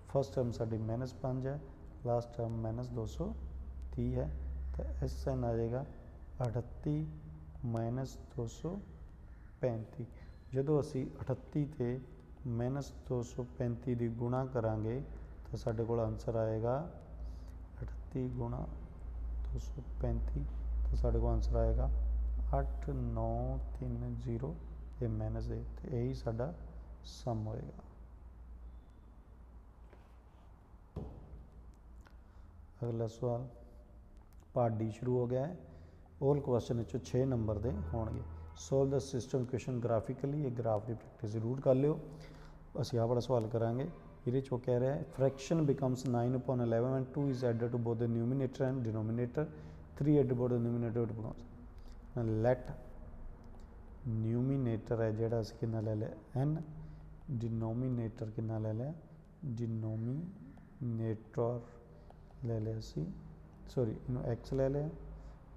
ਫਸਟ ਟਰਮ ਸਾਡੀ ਮਾਈਨਸ 5 ਹੈ ਲਾਸਟ ਟਰਮ ਮਾਈਨਸ 230 ਹੈ। ਤਾਂ Sn ਆ ਜਾਏਗਾ 38 ਮਾਈਨਸ 235 ਜਦੋਂ ਅਸੀਂ 38 ਤੇ ਮਾਈਨਸ 235 ਦੀ ਗੁਣਾ ਕਰਾਂਗੇ ਤਾਂ ਸਾਡੇ ਕੋਲ ਆਨਸਰ ਆਏਗਾ 38 ਗੁਣਾ 235 ਤਾਂ ਸਾਡੇ ਕੋਲ ਆਨਸਰ ਆਏਗਾ 8930 ਤੇ ਮਾਈਨਸ ਦੇ ਤੇ ਇਹੀ ਸਾਡਾ ਸਮ ਹੋਏਗਾ ਅਗਲਾ ਸਵਾਲ ਪਾਰਟ ਡੀ ਸ਼ੁਰੂ ਹੋ ਗਿਆ ਹੈ 올 ਕੁਐਸਚਨ ਵਿੱਚੋਂ 6 ਨੰਬਰ ਦੇ ਹੋਣਗੇ ਸੋਲਵ ਦਾ ਸਿਸਟਮ ਕੁਐਸਚਨ ਗ੍ਰਾਫਿਕਲੀ ਇਹ ਗ੍ਰਾਫ ਦੀ ਪ੍ਰੈਕਟਿਸ ਜ਼ਰੂਰ ਕਰ ਲਿਓ ਅਸੀਂ ਆਹ ਵਾਲਾ ਸਵਾਲ ਕਰਾਂਗੇ ਇਹਦੇ ਚੋ ਕਹਿ ਰਿਹਾ ਹੈ fraction becomes 9 upon 11 when 2 is added to both the numerator and denominator 3 added to the numerator it becomes let numerator ਹੈ ਜਿਹੜਾ ਅਸੀਂ ਕਿੰਨਾ ਲੈ ਲਿਆ n ਡਿਨੋਮੀਨੇਟਰ ਕਿੰਨਾ ਲੈ ਲਿਆ ਡਿਨੋਮੀਨੇਟਰ ਲੈ ਲਿਆ ਸੀ ਸੌਰੀ ਇਹਨੂੰ x ਲੈ ਲਿਆ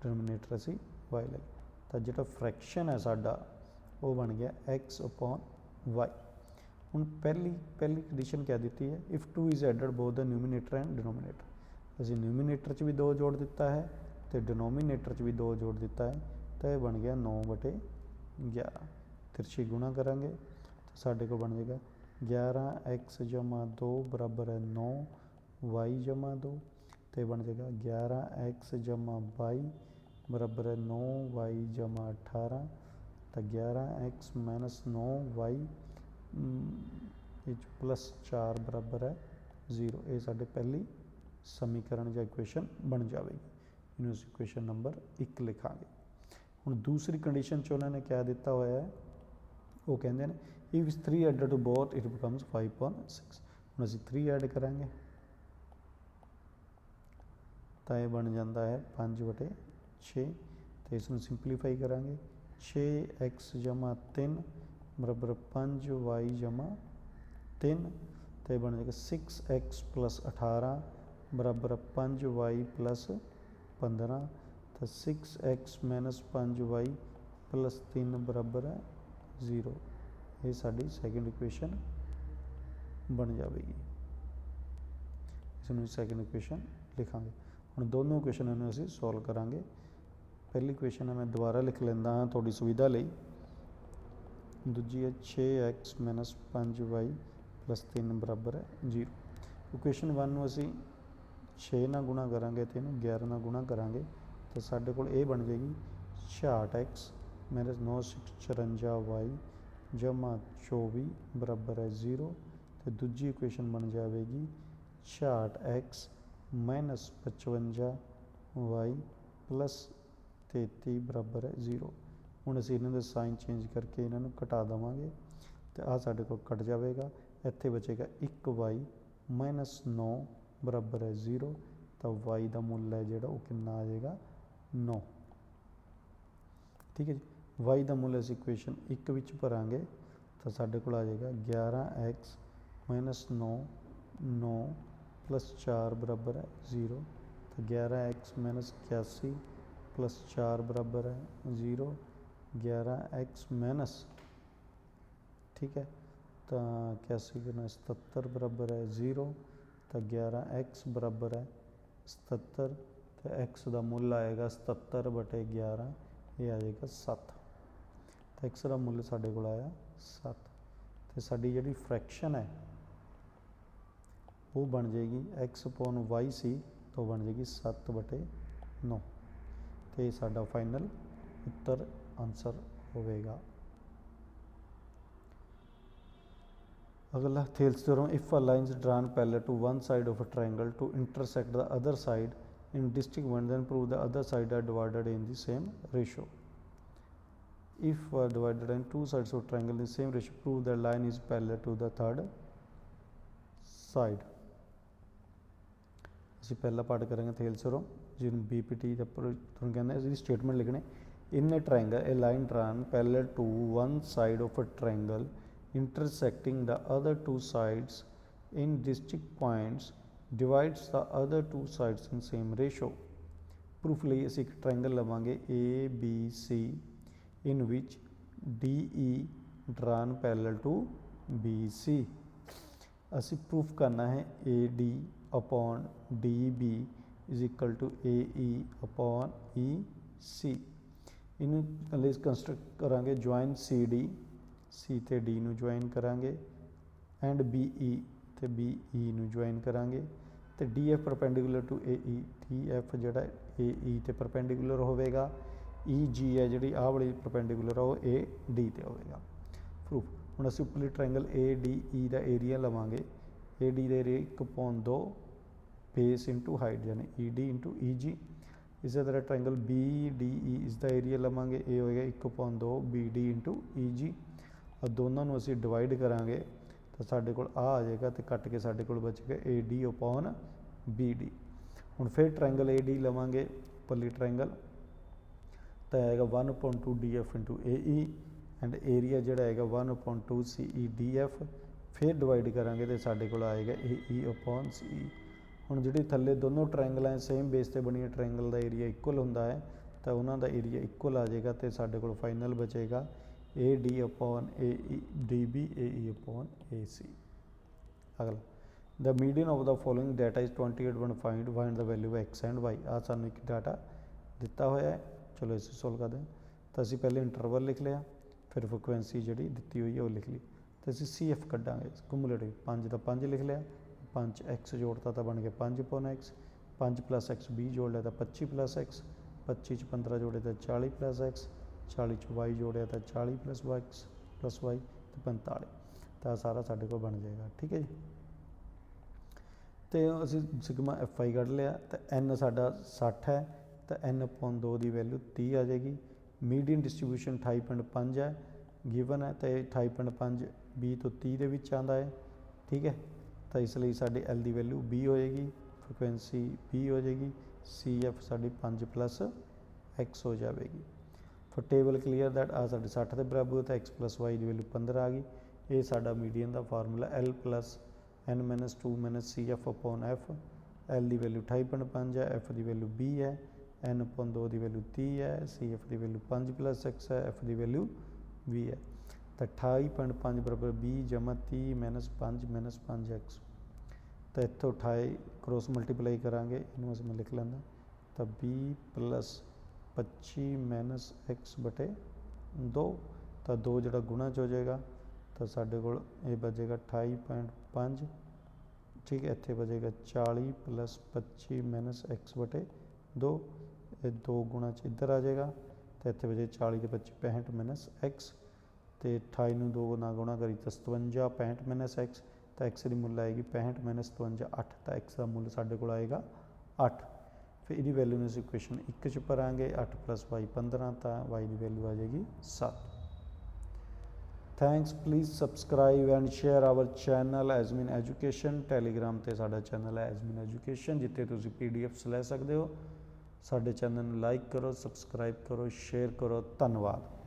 ਡਿਨੋਮੀਨੇਟਰ ਅਸੀਂ y ਲੈ ਲਿਆ ਤਾਂ ਜਿਹੜਾ ਫ੍ਰੈਕਸ਼ਨ ਹੈ ਸਾਡਾ ਉਹ ਬਣ ਗਿਆ x y ਹੁਣ ਪਹਿਲੀ ਪਹਿਲੀ ਕੰਡੀਸ਼ਨ ਕਹਿ ਦਿੱਤੀ ਹੈ? If 2 is added both the numerator and denominator ਅਸੀਂ ਨਿਊਮੀਨੇਟਰ 'ਚ ਵੀ 2 ਜੋੜ ਦਿੱਤਾ ਹੈ ਤੇ ਡਿਨੋਮੀਨੇਟਰ 'ਚ ਵੀ 2 ਜੋੜ ਦਿੱਤਾ ਹੈ। ਤਾਂ ਇਹ ਬਣ ਗਿਆ 9 ਬਟੇ 11 ਤਿਰਛੀ ਗੁਣਾ ਕਰਾਂਗੇ ਤਾਂ ਸਾਡੇ ਕੋਲ ਬਣ ਜਾਏਗਾ 11x 2 ਬਰਾਬਰ ਹੈ 9 y 2 ਤੇ ਬਣ ਜਾਏਗਾ 11x 22 ਬਰਾਬਰ ਹੈ 9y 18 ਤਾਂ 11x 9y ਇਹ ਪਲੱਸ 4 ਬਰਾਬਰ ਹੈ 0 ਇਹ ਸਾਡੇ ਪਹਿਲੀ ਸਮੀਕਰਨ ਜਾਂ ਇਕੁਏਸ਼ਨ ਬਣ ਜਾਵੇਗੀ। ਇਹਨੂੰ ਅਸੀਂ ਇਕੁਏਸ਼ਨ ਨੰਬਰ 1 ਲਿਖਾਂਗੇ। ਹੁਣ ਦੂਸਰੀ ਕੰਡੀਸ਼ਨ 'ਚ ਉਹਨਾਂ ਨੇ ਕਿਹਾ ਦਿੱਤਾ ਹੋਇਆ ਹੈ? ਉਹ ਕਹਿੰਦੇ ਨੇ if 3 added to both it becomes 5.6 ਹੁਣ ਅਸੀਂ 3 ਐਡ ਕਰਾਂਗੇ। ਤਾਂ ਇਹ ਬਣ ਜਾਂਦਾ ਹੈ 5 ਵਟੇ 6 ਤੇ ਇਸ ਨੂੰ ਸਿੰਪਲੀਫਾਈ ਕਰਾਂਗੇ। 6x 3 ਬਰਾਬਰ 5y 3 ਤੇ ਬਣ ਜਾਏਗਾ 6x 18 ਬਰਾਬਰ 5y 15 ਤਾਂ 6x 5y 3 ਬਰਾਬਰ ਹੈ 0 ਇਹ ਸਾਡੀ ਸੈਕੰਡ ਇਕੁਏਸ਼ਨ ਬਣ ਜਾਵੇਗੀ ਇਸ ਨੂੰ ਸੈਕੰਡ ਇਕੁਏਸ਼ਨ ਲਿਖਾਂਗੇ ਹੁਣ ਦੋਨੋਂ ਇਕੁਏਸ਼ਨਾਂ ਨੂੰ ਅਸੀਂ ਸੋਲਵ ਕਰਾਂਗੇ ਪਹਿਲੀ ਇਕੁਏਸ਼ਨ ਹੈ ਮੈਂ ਦੁਬਾਰਾ ਲਿਖ ਲੈਂਦਾ ਹਾਂ ਤੁਹਾਡੀ ਸੁਵਿਧਾ ਲਈ ਦੂਜੀ ਹੈ 6x 5y 3 ਬਰਾਬਰ ਹੈ 0 ਇਕੁਏਸ਼ਨ 1 ਨੂੰ ਅਸੀਂ 6 ਨਾਲ ਗੁਣਾ ਕਰਾਂਗੇ ਤੇ ਇਹਨੂੰ 11 ਨਾਲ ਗੁਣਾ ਕਰਾਂਗੇ, ਤਾਂ ਸਾਡੇ ਕੋਲ ਇਹ ਬਣ ਜਾਏਗੀ 66x 954y ਜਮਾ 24 ਬਰਾਬਰ ਹੈ 0 ਤੇ ਦੂਜੀ ਇਕੁਏਸ਼ਨ ਬਣ ਜਾਵੇਗੀ 66x 55y 33 ਬਰਾਬਰ ਹੈ 0 ਹੁਣ ਅਸੀਂ ਇਹਨਾਂ ਦੇ ਸਾਈਨ ਚੇਂਜ ਕਰਕੇ ਇਹਨਾਂ ਨੂੰ ਘਟਾ ਦੇਵਾਂਗੇ ਤੇ ਆ ਸਾਡੇ ਕੋਲ ਕੱਟ ਜਾਵੇਗਾ। ਇੱਥੇ ਬਚੇਗਾ 1y 9 ਬਰਾਬਰ ਹੈ 0 ਤਾਂ y ਦਾ ਮੁੱਲ ਹੈ ਜਿਹੜਾ ਉਹ ਕਿੰਨਾ ਆ ਜਾਏਗਾ? 9 ਠੀਕ ਹੈ ਜੀ? y ਦਾ ਮੁੱਲ ਅਸੀਂ ਇਕੁਏਸ਼ਨ 1 ਵਿੱਚ ਭਰਾਂਗੇ, ਤਾਂ ਸਾਡੇ ਕੋਲ ਆ ਜਾਏਗਾ 11x 9 9 ਪਲੱਸ 4 ਬਰਾਬਰ ਹੈ 0 ਤਾਂ 11x 81 ਪਲੱਸ 4 ਬਰਾਬਰ ਹੈ 0 11x ਮਾਈਨਸ ਠੀਕ ਹੈ ਤਾਂ 81 ਗੁਣਾ 77 ਬਰਾਬਰ ਹੈ 0 ਤਾਂ 11x ਬਰਾਬਰ ਹੈ 77 ਤੇ x ਦਾ ਮੁੱਲ ਆਏਗਾ 77 ਬਟੇ 11 ਇਹ ਆ ਜਾਏਗਾ 7 ਤਾਂ x ਦਾ ਮੁੱਲ ਸਾਡੇ ਕੋਲ ਆਇਆ 7 ਤੇ ਸਾਡੀ ਜਿਹੜੀ ਫ੍ਰੈਕਸ਼ਨ ਹੈ ਉਹ ਬਣ ਜਾਏਗੀ x upon y ਸੀ ਤਾਂ ਉਹ ਬਣ ਜਾਏਗੀ 7 ਬਟੇ 9 ਤੇ ਇਹ ਸਾਡਾ ਫਾਈਨਲ ਉੱਤਰ ਆਨਸਰ ਹੋਵੇਗਾ ਅਗਲਾ ਥੇਲਸ theorem if a line is drawn parallel to one side of a triangle to intersect the other side in distinct one then prove the other side are divided in the same ratio if uh, divided in two sides of triangle in the same ratio prove the line is parallel to the third side ਅਸੀਂ ਪਹਿਲਾ part ਕਰਾਂਗੇ ਥੇਲਸ theorem ਜਿਹਨੂੰ ਬੀਪੀਟੀ ਦਾ ਪਰ- ਤੁਹਾਨੂੰ ਕਹਿੰਦੇ ਅਸੀਂ statement ਲਿਖਣੇ in a triangle a line drawn parallel to one side of a triangle intersecting the other two sides in distinct points divides the other two sides in same ratio proof ਲਈ ਅਸੀਂ ਇੱਕ triangle ਲਵਾਂਗੇ A B C in which D E drawn parallel to B C ਅਸੀਂ proof ਕਰਨਾ ਹੈ A D upon D B is equal to A E upon E C ਇਹਨੂੰ ਲਈ construct ਕਰਾਂਗੇ ਜੁਆਇਨ ਸੀ ਡੀ ਸੀ ਤੇ D ਨੂੰ join ਕਰਾਂਗੇ and B E ਤੇ ਬੀ ਈ ਨੂੰ ਜੁਆਇਨ ਕਰਾਂਗੇ ਤੇ D F perpendicular to A E D F ਜਿਹੜਾ ਏ ਈ ਤੇ ਪਰਪੈਂਡੀਕੂਲਰ ਹੋਵੇਗਾ ਈ ਜੀ ਹੈ ਜਿਹੜੀ ਆਹ ਵਾਲੀ ਪਰਪੈਂਡੀਕੂਲਰ ਆ, ਉਹ ਏ ਡੀ ਤੇ ਹੋਵੇਗਾ। ਪ੍ਰੂਫ ਹੁਣ ਅਸੀਂ ਉੱਪਰਲੀ ਟ੍ਰਾਇੰਗਲ ਏ ਡੀ ਈ ਦਾ ਏਰੀਆ ਲਵਾਂਗੇ। ਏ ਡੀ ਦਾ ਏਰੀਆ 1.2 ਬੇਸ ਇਨਟੂ ਹਾਈਟ ਯਾਨੀ ਈ ਡੀ ਇਨਟੂ ਈ ਜੀ ਇਸੇ ਤਰ੍ਹਾਂ ਟ੍ਰਾਇੰਗਲ ਬੀ ਡੀ ਈ ਇਸ ਦਾ ਏਰੀਆ ਲਵਾਂਗੇ ਇਹ ਹੋਏਗਾ 1.2 ਬੀ ਡੀ ਇਨਟੂ ਈ ਜੀ ਆ ਦੋਨਾਂ ਨੂੰ ਅਸੀਂ ਡਿਵਾਈਡ ਕਰਾਂਗੇ ਤਾਂ ਸਾਡੇ ਕੋਲ ਆ ਆ ਜਾਏਗਾ ਤੇ ਕੱਟ ਕੇ ਸਾਡੇ ਕੋਲ ਬਚੇਗਾ A D upon B D ਹੁਣ ਫਿਰ ਟ੍ਰਾਇੰਗਲ ਏ ਡੀ ਲਵਾਂਗੇ ਪੱਲੀ ਟ੍ਰਾਇੰਗਲ ਤਾਂ ਆਏਗਾ 1.2 D F into A E and area ਜਿਹੜਾ ਆਏਗਾ 1.2 ਸੀ ਈ ਡੀ ਐਫ ਫਿਰ ਡਿਵਾਈਡ ਕਰਾਂਗੇ ਤੇ ਸਾਡੇ ਕੋਲ ਆਏਗਾ ਏ ਈ ਅਪੋਨ ਸੀ ਈ ਹੁਣ ਜਿਹੜੀ ਥੱਲੇ ਦੋਨੋਂ ਟ੍ਰਾਇੰਗਲਾਂ ਸੇਮ ਬੇਸ ਤੇ ਬਣੀਆਂ ਟ੍ਰਾਇੰਗਲ ਦਾ ਏਰੀਆ ਇਕੁਅਲ ਹੁੰਦਾ ਹੈ ਤਾਂ ਉਹਨਾਂ ਦਾ ਏਰੀਆ ਇਕੁਅਲ ਆ ਜਾਏਗਾ ਤੇ ਸਾਡੇ ਕੋਲ ਫਾਈਨਲ ਬਚੇਗਾ A D upon A E D B A E upon A C ਅਗਲਾ, the median of the following data is 28 when find find the value of x and y ਆ ਸਾਨੂੰ ਇੱਕ ਡਾਟਾ ਦਿੱਤਾ ਹੋਇਆ ਹੈ ਚਲੋ ਇਸੇ ਸੋਲਵ ਕਰਦੇ ਹਾਂ। ਤਾਂ ਅਸੀਂ ਪਹਿਲੇ ਇੰਟਰਵਲ ਲਿਖ ਲਿਆ, ਫਿਰ ਫ੍ਰੀਕੁਐਂਸੀ ਜਿਹੜੀ ਦਿੱਤੀ ਹੋਈ ਹੈ ਉਹ ਲਿਖ ਲਈ। ਤੇ ਅਸੀਂ CF ਕੱਢਾਂਗੇ ਕੁਮੂਲੇਟਿਵ 5 ਦਾ 5 ਲਿਖ ਲਿਆ 5 x ਜੋੜਤਾ ਤਾਂ ਬਣ ਗਿਆ 5 upon x 5 plus x 20 ਜੋੜ ਲਿਆ ਤਾਂ 25 plus x 25 ਚ 15 ਜੋੜੇ ਤਾਂ 40 plus x 40 ਚ y ਜੋੜਿਆ ਤਾਂ 40 plus x plus y ਤੇ 45 ਤਾਂ ਸਾਰਾ ਸਾਡੇ ਕੋਲ ਬਣ ਜਾਏਗਾ, ਠੀਕ ਹੈ ਜੀ? ਤੇ ਅਸੀਂ ਸਿਗਮਾ ਐਫ ਆਈ ਕੱਢ ਲਿਆ, ਤਾਂ ਐਨ ਸਾਡਾ 60 ਹੈ, ਤਾਂ ਐਨ ਅਪੋਨ 2 ਦੀ ਵੈਲਿਊ 30 ਆ ਜਾਏਗੀ। ਮੀਡੀਅਨ ਡਿਸਟ੍ਰੀਬਿਊਸ਼ਨ 28.5 ਹੈ ਗਿਵਨ ਹੈ, ਤਾਂ ਇਹ 28.5 20 ਤੋਂ 30 ਦੇ ਵਿੱਚ ਆਂਦਾ ਹੈ, ਠੀਕ ਹੈ? ਤਾਂ ਇਸ ਲਈ ਸਾਡੇ ਐਲ ਦੀ ਵੈਲਿਊ 20 ਹੋ ਜਾਏਗੀ ਫ੍ਰੀਕੁਐਂਸੀ 20 ਹੋ ਜਾਏਗੀ ਸੀ ਐਫ ਸਾਡੀ 5 ਪਲੱਸ ਐਕਸ ਹੋ ਜਾਵੇਗੀ। ਫॉर ਟੇਬਲ ਕਲੀਅਰ ਦੈਟ ਆ ਸਾਡੇ 60 ਦੇ ਬਰਾਬਰ ਤਾਂ x y ਦੀ ਵੈਲਿਊ 15 ਆ ਗਈ। ਇਹ ਸਾਡਾ ਮੀਡੀਅਨ ਦਾ formula l n 2 cf upon f, l ਦੀ ਵੈਲਿਊ 28.5 ਹੈ, f ਦੀ ਵੈਲਿਊ 20 ਹੈ, n upon 2 ਦੀ ਵੈਲਿਊ 30 ਹੈ cf ਦੀ ਵੈਲਿਊ 5 plus x ਹੈ, f ਦੀ ਵੈਲਿਊ 20 ਹੈ। ਤਾਂ 28.5 ਬਰਾਬਰ 20 ਜਮਾ 30 minus 5 minus 5x ਤਾਂ ਇੱਥੋਂ 28 ਕ੍ਰੋਸ ਮਲਟੀਪਲਾਈ ਕਰਾਂਗੇ, ਇਹਨੂੰ ਅਸੀਂ ਮੈਂ ਲਿਖ ਲੈਂਦਾ। ਤਾਂ 20 ਪਲੱਸ 25 ਮਾਈਨਸ x ਬਟੇ 2 ਤਾਂ 2 ਜਿਹੜਾ ਗੁਣਾ ਚ ਹੋ ਜਾਏਗਾ, ਤਾਂ ਸਾਡੇ ਕੋਲ ਇਹ ਬਚੇਗਾ 28.5 ਠੀਕ ਹੈ, ਇੱਥੇ ਬਚੇਗਾ 40 ਪਲੱਸ 25 ਮਾਈਨਸ x ਬਟੇ 2 ਇਹ 2 ਗੁਣਾ ਚ ਇੱਧਰ ਆ ਜਾਏਗਾ, ਤਾਂ ਇੱਥੇ ਬਚੇ 40 ਤੇ 25 65 ਮਾਈਨਸ x ਤੇ 28 ਨੂੰ 2 ਨਾਲ ਗੁਣਾ ਕਰੀ ਤਾਂ 57 65 ਮਾਈਨਸ x, ਤਾਂ x ਦੀ ਮੁੱਲ ਆਏਗੀ 65 ਮਾਈਨਸ 57 8 ਤਾਂ x ਦਾ ਮੁੱਲ ਸਾਡੇ ਕੋਲ ਆਏਗਾ 8 ਫਿਰ ਇਹਦੀ ਵੈਲਿਊ ਨੂੰ ਅਸੀਂ ਇਕੁਏਸ਼ਨ 1 ਚ ਭਰਾਂਗੇ 8 y 15 ਤਾਂ y ਦੀ ਵੈਲਿਊ ਆ ਜਾਏਗੀ 7 thanks please subscribe and share our channel ਐਜ਼ਮਿਨ education Telegram ਤੇ ਸਾਡਾ ਚੈਨਲ ਹੈ ਐਜ਼ਮਿਨ ਐਜੂਕੇਸ਼ਨ ਜਿੱਥੇ ਤੁਸੀਂ ਪੀਡੀਐਫਸ ਲੈ ਸਕਦੇ ਹੋ। ਸਾਡੇ ਚੈਨਲ ਨੂੰ ਲਾਈਕ ਕਰੋ ਸਬਸਕ੍ਰਾਈਬ ਕਰੋ ਸ਼ੇਅਰ ਕਰੋ। ਧੰਨਵਾਦ।